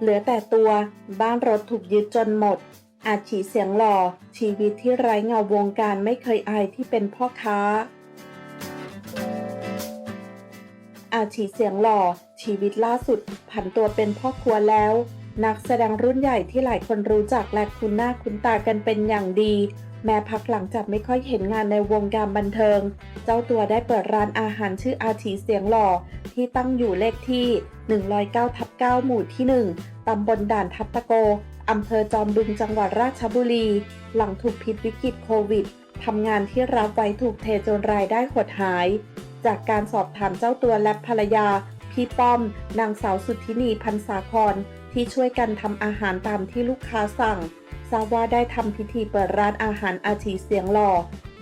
เหลือแต่ตัวบ้านรถถูกยึดจนหมด อาชีเสียงหล่อ ชีวิตที่ไร้เงาวงการไม่เคยอายที่เป็นพ่อค้า อาชีเสียงหล่อ ชีวิตล่าสุดผันตัวเป็นพ่อครัวแล้ว นักแสดงรุ่นใหญ่ที่หลายคนรู้จักและคุ้นหน้าคุ้นตากันเป็นอย่างดี แม้พักหลังจากไม่ค่อยเห็นงานในวงการบันเทิง เจ้าตัวได้เปิดร้านอาหารชื่ออาชีเสียงหล่อ ที่ตั้งอยู่เลขที่ 109ทับ9หมู่ที่ 1 ตำบลด่านทับตะโก อำเภอจอมบึงจังหวัดราชบุรี หลังถูกพิษวิกฤตโควิดทำงานที่รับไว้ถูกเทจนรายได้หดหาย จากการสอบถามเจ้าตัวและภรรยาพี่ป้อม นางสาวสุทธินีพันษาคร ที่ช่วยกันทำอาหารตามที่ลูกค้าสั่ง ทราบว่าได้ทำพิธีเปิดร้านอาหารอาชีเสียงหล่อ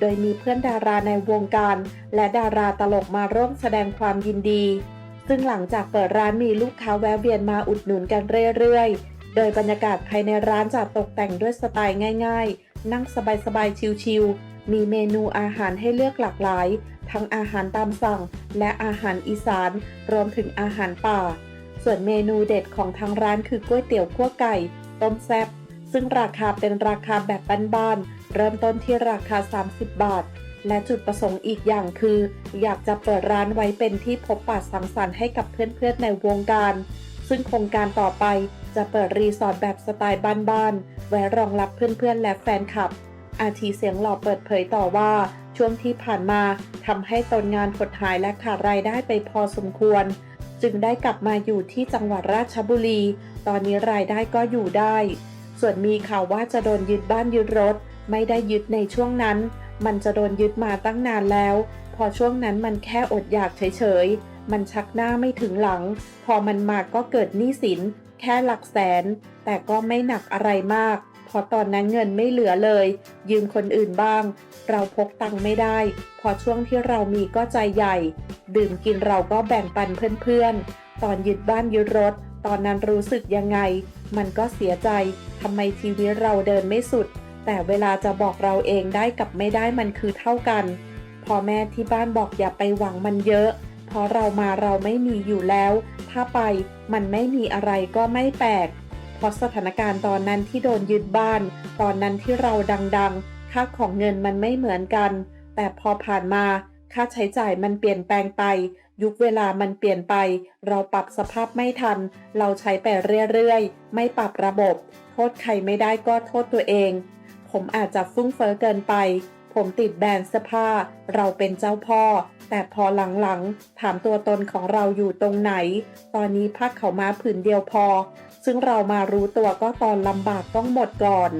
โดยมีเพื่อนดาราในวงการ และดาราตลกมาร่วมแสดงความยินดี ซึ่งหลังจากเปิดร้านมีลูกค้าแวะเวียนมาอุดหนุนกันเรื่อยๆ โดยบรรยากาศภายในร้านจะตกแต่งด้วยสไตล์ง่าย ๆ นั่งสบายๆ ชิลๆ มีเมนูอาหารให้เลือกหลากหลาย ทั้งอาหารตามสั่ง และอาหารอีสาน รวมถึงอาหารป่า ส่วนเมนูเด็ดของทางร้านคือก๋วยเตี๋ยวคั่วไก่ ต้มแซ่บซึ่งราคาเป็นราคาแบบบ้านๆเริ่มต้นที่ราคา 30 บาท และจุดประสงค์อีกอย่างคือ อยากจะเปิดร้านไว้เป็นที่พบปะสังสรรค์ให้กับเพื่อนๆในวงการ ซึ่งโครงการต่อไปจะเปิดรีสอร์ทแบบสไตล์บ้านๆไว้รองรับเพื่อนๆ และแฟนคลับ อาทีเสียงหล่อเปิดเผยต่อว่าช่วงที่ผ่านมาทำให้ตนงานหดหายและขาดรายได้ไปพอสมควร จึงได้กลับมาอยู่ที่จังหวัดราชบุรี ตอนนี้รายได้ก็อยู่ได้ ส่วนมีข่าวว่าจะโดนยึดบ้านยึดรถ ไม่ได้ยึดในช่วงนั้น มันจะโดนยึดมาตั้งนานแล้ว พอช่วงนั้นมันแค่อดอยากเฉยๆ มันชักหน้าไม่ถึงหลัง พอมันมาก็เกิดหนี้สิน แค่หลักแสน แต่ก็ไม่หนักอะไรมาก พอตอนนั้นเงินไม่เหลือเลย ยืมคนอื่นบ้าง เราพกตังค์ไม่ได้ พอช่วงที่เรามีก็ใจใหญ่ ดื่มกินเราก็แบ่งปันเพื่อนๆ ตอนยึดบ้านยึดรถ ตอนนั้นรู้สึกยังไง มันก็เสียใจทำไมชีวิตเราเดินไม่สุด แต่เวลาจะบอกเราเองได้กับไม่ได้มันคือเท่ากันพอแม่ที่บ้านบอกอย่าไปหวังมันเยอะ เพราะเรามาเราไม่มีอยู่แล้ว ถ้าไปมันไม่มีอะไรก็ไม่แปลก เพราะสถานการณ์ตอนนั้นที่โดนยึดบ้าน ตอนนั้นที่เราดังๆ ค่าของเงินมันไม่เหมือนกัน แต่พอผ่านมาค่าใช้จ่ายมันเปลี่ยนแปลงไป ยุคเวลามันเปลี่ยนไป เราปรับสภาพไม่ทัน เราใช้ไปเรื่อยๆ ไม่ปรับระบบ โทษใครไม่ได้ก็โทษตัวเอง ผมอาจจะฟุ้งเฟ้อเกินไป ผมติดแบรนด์เสื้อผ้า เราเป็นเจ้าพ่อ แต่พอหลังๆ ถามตัวตนของเราอยู่ตรงไหน ตอนนี้พักเขามาผืนเดียวพอ ซึ่งเรามารู้ตัวก็ตอนลำบากต้องหมดก่อน